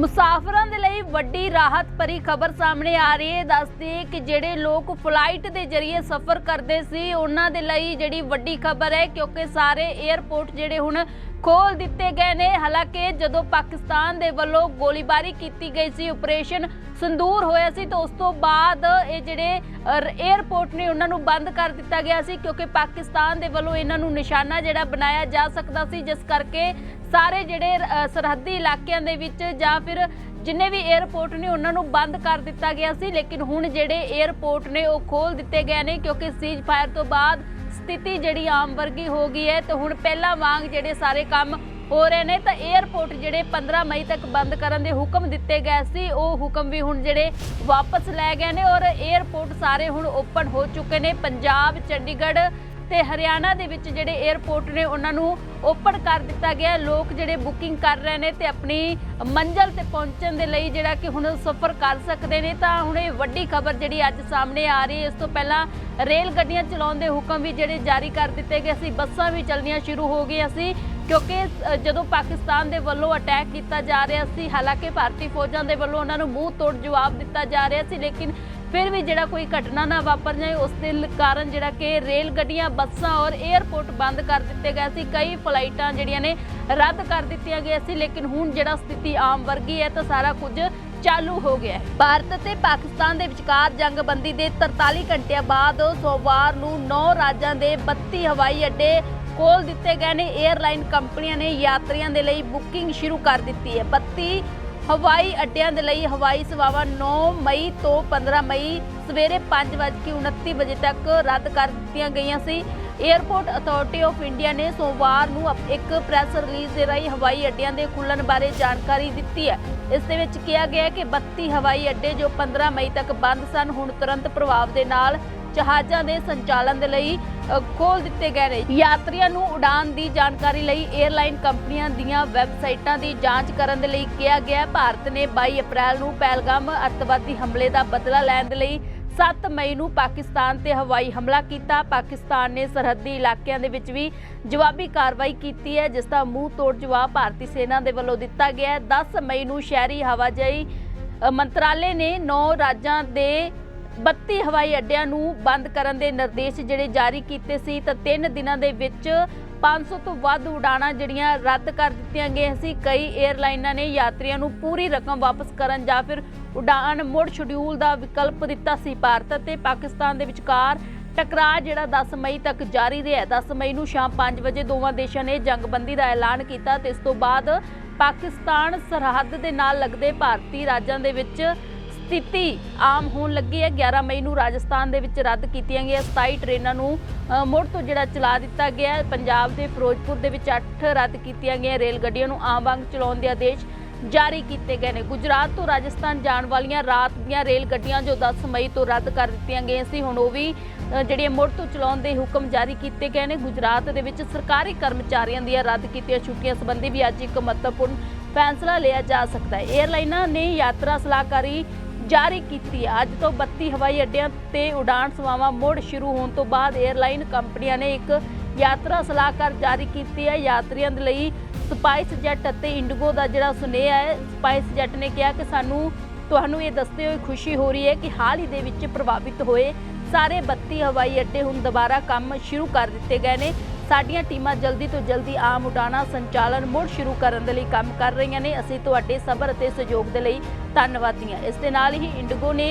ਮੁਸਾਫਰਾਂ ਦੇ ਲਈ ਵੱਡੀ ਰਾਹਤ ਭਰੀ ਖਬਰ ਸਾਹਮਣੇ ਆ ਰਹੀ ਹੈ। ਦੱਸਦੇ ਕਿ ਜਿਹੜੇ ਲੋਕ ਫਲਾਈਟ ਦੇ ਜ਼ਰੀਏ ਸਫ਼ਰ ਕਰਦੇ ਸੀ, ਉਹਨਾਂ ਦੇ ਲਈ ਜਿਹੜੀ ਵੱਡੀ ਖਬਰ ਹੈ, ਕਿਉਂਕਿ ਸਾਰੇ 에ਅਰਪੋਰਟ ਜਿਹੜੇ ਹੁਣ ਖੋਲ ਦਿੱਤੇ ਗਏ ਨੇ। ਹਾਲਾਂਕਿ ਜਦੋਂ ਪਾਕਿਸਤਾਨ ਦੇ ਵੱਲੋਂ ਗੋਲੀਬਾਰੀ ਕੀਤੀ ਗਈ ਸੀ ਆਪਰੇਸ਼ਨ ਸੰਦੂਰ ਹੋਇਆ ਸੀ, ਤਾਂ ਉਸ ਤੋਂ ਬਾਅਦ ਇਹ ਜਿਹੜੇ ਏਅਰਪੋਰਟ ਨੇ ਉਹਨਾਂ ਨੂੰ ਬੰਦ ਕਰ ਦਿੱਤਾ ਗਿਆ ਸੀ, ਕਿਉਂਕਿ ਪਾਕਿਸਤਾਨ ਦੇ ਵੱਲੋਂ ਇਹਨਾਂ ਨੂੰ ਨਿਸ਼ਾਨਾ ਜਿਹੜਾ ਬਣਾਇਆ ਜਾ ਸਕਦਾ ਸੀ, ਜਿਸ ਕਰਕੇ ਸਾਰੇ ਜਿਹੜੇ ਸਰਹੱਦੀ ਇਲਾਕਿਆਂ ਦੇ ਵਿੱਚ ਜਾਂ ਫਿਰ ਜਿੰਨੇ ਵੀ ਏਅਰਪੋਰਟ ਨੇ, ਉਹਨਾਂ ਨੂੰ ਬੰਦ ਕਰ ਦਿੱਤਾ ਗਿਆ ਸੀ। ਲੇਕਿਨ ਹੁਣ ਜਿਹੜੇ ਏਅਰਪੋਰਟ ਨੇ, ਉਹ ਖੋਲ ਦਿੱਤੇ ਗਏ ਨੇ, ਕਿਉਂਕਿ ਸੀਜ਼ ਫਾਇਰ ਤੋਂ ਬਾਅਦ ਸਥਿਤੀ ਜਿਹੜੀ ਆਮ ਵਰਗੀ ਹੋ ਗਈ ਹੈ ਤੇ ਹੁਣ ਪਹਿਲਾਂ ਵਾਂਗ ਜਿਹੜੇ ਸਾਰੇ ਕੰਮ ਹੋ ਰਹੇ ਨੇ ਤਾਂ 에ਅਰਪੋਰਟ ਜਿਹੜੇ 15 ਮਈ ਤੱਕ ਬੰਦ ਕਰਨ ਦੇ ਹੁਕਮ ਦਿੱਤੇ ਗਏ ਸੀ, ਉਹ ਹੁਕਮ ਵੀ ਹੁਣ ਜਿਹੜੇ ਵਾਪਸ ਲੈ ਗਏ ਨੇ ਔਰ 에ਅਰਪੋਰਟ ਸਾਰੇ ਹੁਣ ਓਪਨ ਹੋ ਚੁੱਕੇ ਨੇ। ਪੰਜਾਬ, ਚੰਡੀਗੜ੍ਹ ਤੇ ਹਰਿਆਣਾ ਦੇ ਵਿੱਚ ਜਿਹੜੇ 에ਅਰਪੋਰਟ ਨੇ, ਉਹਨਾਂ ਨੂੰ ਓਪਨ ਕਰ ਦਿੱਤਾ ਗਿਆ। ਲੋਕ ਜਿਹੜੇ ਬੁਕਿੰਗ ਕਰ ਰਹੇ ਨੇ ਤੇ ਆਪਣੀ ਮੰਜ਼ਲ ਤੇ ਪਹੁੰਚਣ ਦੇ ਲਈ ਜਿਹੜਾ ਕਿ ਹੁਣ ਸਫ਼ਰ ਕਰ ਸਕਦੇ ਨੇ। ਤਾਂ ਹੁਣ ਇਹ ਵੱਡੀ ਖਬਰ ਜਿਹੜੀ ਅੱਜ ਸਾਹਮਣੇ ਆ ਰਹੀ ਹੈ। ਇਸ ਤੋਂ ਪਹਿਲਾਂ ਰੇਲ ਗੱਡੀਆਂ ਚਲਾਉਣ ਦੇ ਹੁਕਮ ਵੀ ਜਿਹੜੇ ਜਾਰੀ ਕਰ ਦਿੱਤੇ ਗਏ ਸੀ। ਬੱਸਾਂ ਵੀ ਚੱਲਣੀਆਂ ਸ਼ੁਰੂ ਹੋ ਗਈਆਂ ਸੀ। ਕਿਉਂਕਿ ਜਦੋਂ ਪਾਕਿਸਤਾਨ ਦੇ ਵੱਲੋਂ ਅਟੈਕ ਕੀਤਾ ਜਾ ਰਿਹਾ ਸੀ, ਹਾਲਾਂਕਿ ਭਾਰਤੀ ਫੌਜਾਂ ਦੇ ਵੱਲੋਂ ਉਹਨਾਂ ਨੂੰ ਮੂੰਹ ਤੋੜ ਜਵਾਬ ਦਿੱਤਾ ਜਾ ਰਿਹਾ ਸੀ, ਲੇਕਿਨ ਫਿਰ ਵੀ ਜਿਹੜਾ ਕੋਈ ਘਟਨਾ ਨਾ ਵਾਪਰ ਜਾਏ, ਉਸ ਦੇ ਕਾਰਨ ਜਿਹੜਾ ਕਿ ਰੇਲ ਗੱਡੀਆਂ ਬੱਸਾਂ ਔਰ 에ਅਰਪੋਰਟ ਬੰਦ ਕਰ ਦਿੱਤੇ ਗਏ ਸੀ। ਕਈ ਫਲਾਈਟਾਂ ਜਿਹੜੀਆਂ ਨੇ ਰੱਦ ਕਰ ਦਿੱਤੀਆਂ ਗਈਆਂ ਸੀ, ਲੇਕਿਨ ਹੁਣ ਜਿਹੜਾ ਸਥਿਤੀ ਆਮ ਵਰਗੀ ਹੈ, ਤਾਂ ਸਾਰਾ ਕੁਝ ਚਾਲੂ ਹੋ ਗਿਆ ਹੈ। ਭਾਰਤ ਤੇ ਪਾਕਿਸਤਾਨ ਦੇ ਵਿਚਕਾਰ ਜੰਗਬੰਦੀ ਦੇ 43 ਘੰਟਿਆਂ ਬਾਅਦ ਸੋਮਵਾਰ ਨੂੰ 9 ਰਾਜਾਂ ਦੇ 32 ਹਵਾਈ ਅੱਡੇ ਖੋਲ ਦਿੱਤੇ ਗਏ ਨੇ 에ਅਰਲਾਈਨ ਕੰਪਨੀਆਂ ਨੇ ਯਾਤਰੀਆਂ ਦੇ ਲਈ ਬੁਕਿੰਗ ਸ਼ੁਰੂ ਕਰ ਦਿੱਤੀ ਹੈ। 32 ਹਵਾਈ ਅੱਡਿਆਂ ਦੇ ਲਈ ਹਵਾਈ ਸੇਵਾਵਾਂ 9 ਮਈ ਤੋਂ 15 ਮਈ ਸਵੇਰੇ 5:29 ਵਜੇ ਤੱਕ ਰੱਦ ਕਰ ਦਿੱਤੀਆਂ ਗਈਆਂ ਸੀ। ਏਅਰਪੋਰਟ ਅਥਾਰਟੀ ਆਫ ਇੰਡੀਆ ਨੇ ਸੋਮਵਾਰ ਨੂੰ ਇੱਕ ਪ੍ਰੈਸ ਰਿਲੀਜ਼ ਦੇ ਰਾਹੀਂ ਹਵਾਈ ਅੱਡਿਆਂ ਦੇ ਖੁੱਲਣ ਬਾਰੇ ਜਾਣਕਾਰੀ ਦਿੱਤੀ ਹੈ। ਇਸ ਦੇ ਵਿੱਚ ਕਿਹਾ ਗਿਆ ਹੈ ਕਿ 32 ਹਵਾਈ ਅੱਡੇ ਜੋ 15 ਮਈ ਤੱਕ ਬੰਦ ਸਨ, ਹੁਣ ਤੁਰੰਤ ਪ੍ਰਭਾਵ ਦੇ ਨਾਲ ਜਹਾਜ਼ਾਂ ਦੇ ਸੰਚਾਲਨ ਦੇ ਲਈ ਖੋਲ ਦਿੱਤੇ ਗਏ ਨੇ। ਯਾਤਰੀਆਂ ਨੂੰ ਉਡਾਨ ਦੀ ਜਾਣਕਾਰੀ ਲਈ 에ਅਰਲਾਈਨ ਕੰਪਨੀਆਂ ਦੀਆਂ ਵੈਬਸਾਈਟਾਂ ਦੀ ਜਾਂਚ ਕਰਨ ਦੇ ਲਈ ਕਿਹਾ ਗਿਆ ਭਾਰਤ ਨੇ 22 ਅਪ੍ਰੈਲ ਨੂੰ ਪਹਿਲਗਾਮ ਅੱਤਵਾਦੀ ਹਮਲੇ ਦਾ ਬਦਲਾ ਲੈਣ ਦੇ ਲਈ 7 ਮਈ ਨੂੰ ਪਾਕਿਸਤਾਨ ਤੇ ਹਵਾਈ ਹਮਲਾ ਕੀਤਾ। ਪਾਕਿਸਤਾਨ ਨੇ ਸਰਹੱਦੀ ਇਲਾਕਿਆਂ ਦੇ ਵਿੱਚ ਵੀ ਜਵਾਬੀ ਕਾਰਵਾਈ ਕੀਤੀ ਹੈ, ਜਿਸ ਦਾ ਮੂੰਹ ਤੋੜ ਜਵਾਬ ਭਾਰਤੀ ਸੈਨਾ ਦੇ ਵੱਲੋਂ ਦਿੱਤਾ ਗਿਆ ਹੈ। 10 ਮਈ ਨੂੰ ਸ਼ਹਿਰੀ ਹਵਾਜਾਈ ਮੰਤਰਾਲੇ ਨੇ 9 ਰਾਜਾਂ ਦੇ 32 ਹਵਾਈ ਅੱਡਿਆਂ ਨੂੰ ਬੰਦ ਕਰਨ ਦੇ ਨਿਰਦੇਸ਼ ਜਿਹੜੇ ਜਾਰੀ ਕੀਤੇ ਸੀ ਤਾਂ 3 ਦਿਨਾਂ ਦੇ ਵਿੱਚ 500 ਤੋਂ ਵੱਧ ਉਡਾਣਾਂ ਜਿਹੜੀਆਂ ਰੱਦ ਕਰ ਦਿੱਤੀਆਂ ਗਈਆਂ ਸੀ। ਕਈ 에ਅਰਲਾਈਨਾਂ ਨੇ ਯਾਤਰੀਆਂ ਨੂੰ ਪੂਰੀ ਰਕਮ ਵਾਪਸ ਕਰਨ ਜਾਂ ਫਿਰ ਉਡਾਣ ਮੁੜ ਸ਼ਡਿਊਲ ਦਾ ਵਿਕਲਪ ਦਿੱਤਾ ਸੀ। ਭਾਰਤ ਅਤੇ ਪਾਕਿਸਤਾਨ ਦੇ ਵਿਚਕਾਰ ਟਕਰਾਅ ਜਿਹੜਾ 10 ਮਈ ਤੱਕ ਜਾਰੀ ਰਿਹਾ। 10 ਮਈ ਨੂੰ ਸ਼ਾਮ 5 ਵਜੇ ਦੋਵਾਂ ਦੇਸ਼ਾਂ ਨੇ ਜੰਗਬੰਦੀ ਦਾ ਐਲਾਨ ਕੀਤਾ। ਤੇ ਇਸ ਤੋਂ ਬਾਅਦ ਪਾਕਿਸਤਾਨ ਸਰਹੱਦ ਦੇ ਨਾਲ ਲੱਗਦੇ ਭਾਰਤੀ ਰਾਜਾਂ ਦੇ ਵਿੱਚ ਸਥਿਤੀ ਆਮ ਹੋਣ ਲੱਗੀ ਹੈ। 11 ਮਈ ਨੂੰ ਰਾਜਸਥਾਨ ਦੇ ਵਿੱਚ ਰੱਦ ਕੀਤੀਆਂ ਗਈਆਂ 27 ਟ੍ਰੇਨਾਂ ਨੂੰ ਮੁੜ ਤੋਂ ਜਿਹੜਾ ਚਲਾ ਦਿੱਤਾ ਗਿਆ ਪੰਜਾਬ ਦੇ ਫਿਰੋਜ਼ਪੁਰ ਦੇ ਵਿੱਚ 8 ਰੱਦ ਕੀਤੀਆਂ ਗਈਆਂ ਰੇਲ ਗੱਡੀਆਂ ਨੂੰ ਆਮ ਵਾਂਗ ਚਲਾਉਣ ਦੇ ਆਦੇਸ਼ ਜਾਰੀ ਕੀਤੇ ਗਏ ਨੇ। ਗੁਜਰਾਤ ਤੋਂ ਰਾਜਸਥਾਨ ਜਾਣ ਵਾਲੀਆਂ ਰਾਤ ਦੀਆਂ ਰੇਲ ਗੱਡੀਆਂ ਜੋ 10 ਮਈ ਤੋਂ ਰੱਦ ਕਰ ਦਿੱਤੀਆਂ ਗਈਆਂ ਸੀ, ਹੁਣ ਉਹ ਵੀ ਜਿਹੜੀਆਂ ਮੁੜ ਤੋਂ ਚਲਾਉਣ ਦੇ ਹੁਕਮ ਜਾਰੀ ਕੀਤੇ ਗਏ ਨੇ। ਗੁਜਰਾਤ ਦੇ ਵਿੱਚ ਸਰਕਾਰੀ ਕਰਮਚਾਰੀਆਂ ਦੀਆਂ ਰੱਦ ਕੀਤੀਆਂ ਛੁੱਟੀਆਂ ਸੰਬੰਧੀ ਵੀ ਅੱਜ ਇੱਕ ਮਹੱਤਵਪੂਰਨ ਫੈਸਲਾ ਲਿਆ ਜਾ ਸਕਦਾ ਹੈ। 에ਅਰਲਾਈਨਾਂ ਨੇ ਯਾਤਰਾ ਸਲਾਹਕਾਰੀ ਜਾਰੀ ਕੀਤੀ ਹੈ। ਅੱਜ ਤੋਂ 32 ਹਵਾਈ ਅੱਡਿਆਂ ਤੇ ਉਡਾਣ ਸੇਵਾਵਾਂ ਮੁੜ ਸ਼ੁਰੂ ਹੋਣ ਤੋਂ ਬਾਅਦ 에ਅਰਲਾਈਨ ਕੰਪਨੀਆਂ ਨੇ ਇੱਕ ਯਾਤਰਾ ਸਲਾਹਕਾਰ ਜਾਰੀ ਕੀਤੀ ਹੈ। ਯਾਤਰੀਆਂ ਦੇ ਲਈ ਸਪਾਈਸ ਜੈਟ ਅਤੇ ਇੰਡੀਗੋ ਦਾ ਜਿਹੜਾ ਸੁਨੇਹਾ ਹੈ, ਸਪਾਈਸ ਜੈਟ ਨੇ ਕਿਹਾ ਕਿ ਸਾਨੂੰ, ਤੁਹਾਨੂੰ ਇਹ ਦੱਸਦੇ ਹੋਏ ਖੁਸ਼ੀ ਹੋ ਰਹੀ ਹੈ ਕਿ ਹਾਲ ਹੀ ਦੇ ਵਿੱਚ ਪ੍ਰਭਾਵਿਤ ਹੋਏ ਸਾਰੇ 32 ਹਵਾਈ ਅੱਡੇ ਹੁਣ ਦੁਬਾਰਾ ਕੰਮ ਸ਼ੁਰੂ ਕਰ ਦਿੱਤੇ ਗਏ ਨੇ। ਸਾਡੀਆਂ ਟੀਮਾਂ ਜਲਦੀ ਤੋਂ ਜਲਦੀ ਆਮ ਉਡਾਣਾਂ ਸੰਚਾਲਨ ਮੁੜ ਸ਼ੁਰੂ ਕਰਨ ਦੇ ਲਈ ਕੰਮ ਕਰ ਰਹੀਆਂ ਨੇ। ਅਸੀਂ ਤੁਹਾਡੇ ਸਬਰ ਅਤੇ ਸਹਿਯੋਗ ਦੇ ਲਈ ਧੰਨਵਾਦੀ ਇਸ ਦੇ ਨਾਲ ਹੀ ਇੰਡੀਗੋ ਨੇ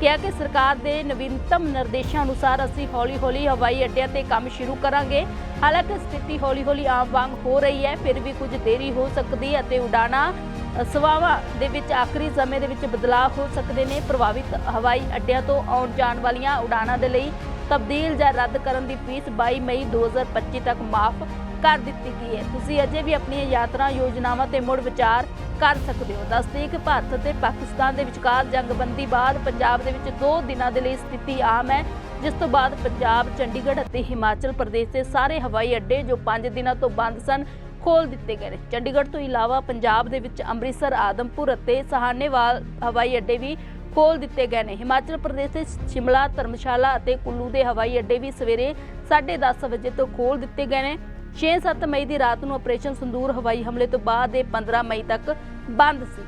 ਕਿਹਾ ਕਿ ਸਰਕਾਰ ਦੇ ਨਵੀਨਤਮ ਨਿਰਦੇਸ਼ਾਂ ਅਨੁਸਾਰ ਅਸੀਂ ਹੌਲੀ-ਹੌਲੀ ਹਵਾਈ ਅੱਡਿਆਂ ਤੇ ਕੰਮ ਸ਼ੁਰੂ ਕਰਾਂਗੇ। ਹਾਲਾਂਕਿ ਸਥਿਤੀ ਹੌਲੀ-ਹੌਲੀ ਆਮ ਵਾਂਗ ਹੋ ਰਹੀ ਹੈ ਫਿਰ ਵੀ ਕੁਝ ਦੇਰੀ ਹੋ ਸਕਦੀ ਹੈ ਅਤੇ ਉਡਾਣਾਂ ਅ, ਸੇਵਾਵਾਂ ਦੇ ਵਿੱਚ ਆਖਰੀ ਸਮੇਂ ਦੇ ਵਿੱਚ ਬਦਲਾਅ ਹੋ ਸਕਦੇ ਨੇ। ਪ੍ਰਭਾਵਿਤ ਹਵਾਈ ਅੱਡਿਆਂ ਤੋਂ ਆਉਣ ਜਾਣ ਵਾਲੀਆਂ ਉਡਾਣਾਂ ਦੇ ਲਈ ਤਬਦੀਲ ਜਾਂ ਰੱਦ ਕਰਨ ਦੀ ਫੀਸ 22 ਮਈ 2025 ਤੱਕ ਮਾਫ ਕਰ ਦਿੱਤੀ ਗਈ ਹੈ। ਤੁਸੀਂ ਅਜੇ ਵੀ ਆਪਣੀਆਂ ਯਾਤਰਾ ਯੋਜਨਾਵਾਂ ਤੇ ਮੁੜ ਵਿਚਾਰ ਕਰ ਸਕਦੇ ਹੋ। ਦੱਸਦੇ ਕਿ ਭਾਰਤ ਅਤੇ ਪਾਕਿਸਤਾਨ ਦੇ ਵਿਚਕਾਰ ਜੰਗਬੰਦੀ ਬਾਅਦ ਪੰਜਾਬ ਦੇ ਵਿੱਚ 2 ਦਿਨਾਂ ਦੇ ਲਈ ਸਥਿਤੀ ਆਮ ਹੈ, ਜਿਸ ਤੋਂ ਬਾਅਦ ਪੰਜਾਬ, ਚੰਡੀਗੜ੍ਹ ਅਤੇ ਹਿਮਾਚਲ ਪ੍ਰਦੇਸ਼ ਦੇ ਸਾਰੇ ਹਵਾਈ ਅੱਡੇ ਜੋ 5 ਦਿਨਾਂ ਤੋਂ ਬੰਦ ਸਨ ਖੋਲ ਦਿੱਤੇ ਗਏ ਨੇ। ਚੰਡੀਗੜ੍ਹ ਤੋਂ ਇਲਾਵਾ ਪੰਜਾਬ ਦੇ ਵਿੱਚ ਅੰਮ੍ਰਿਤਸਰ, ਆਦਮਪੁਰ ਅਤੇ ਸਹਾਨੇਵਾਲ ਹਵਾਈ ਅੱਡੇ ਵੀ ਖੋਲ ਦਿੱਤੇ ਗਏ ਨੇ। ਹਿਮਾਚਲ ਪ੍ਰਦੇਸ਼ ਦੇ ਸ਼ਿਮਲਾ, ਧਰਮਸ਼ਾਲਾ ਅਤੇ ਕੁੱਲੂ ਦੇ ਹਵਾਈ ਅੱਡੇ ਵੀ ਸਵੇਰੇ 10:30 ਵਜੇ ਤੋਂ ਖੋਲ ਦਿੱਤੇ ਗਏ ਨੇ। 6-7 ਮਈ ਦੀ ਰਾਤ ਨੂੰ ਆਪਰੇਸ਼ਨ ਸੰਦੂਰ ਹਵਾਈ ਹਮਲੇ ਤੋਂ ਬਾਅਦ ਇਹ 15 ਮਈ ਤੱਕ ਬੰਦ ਸੀ।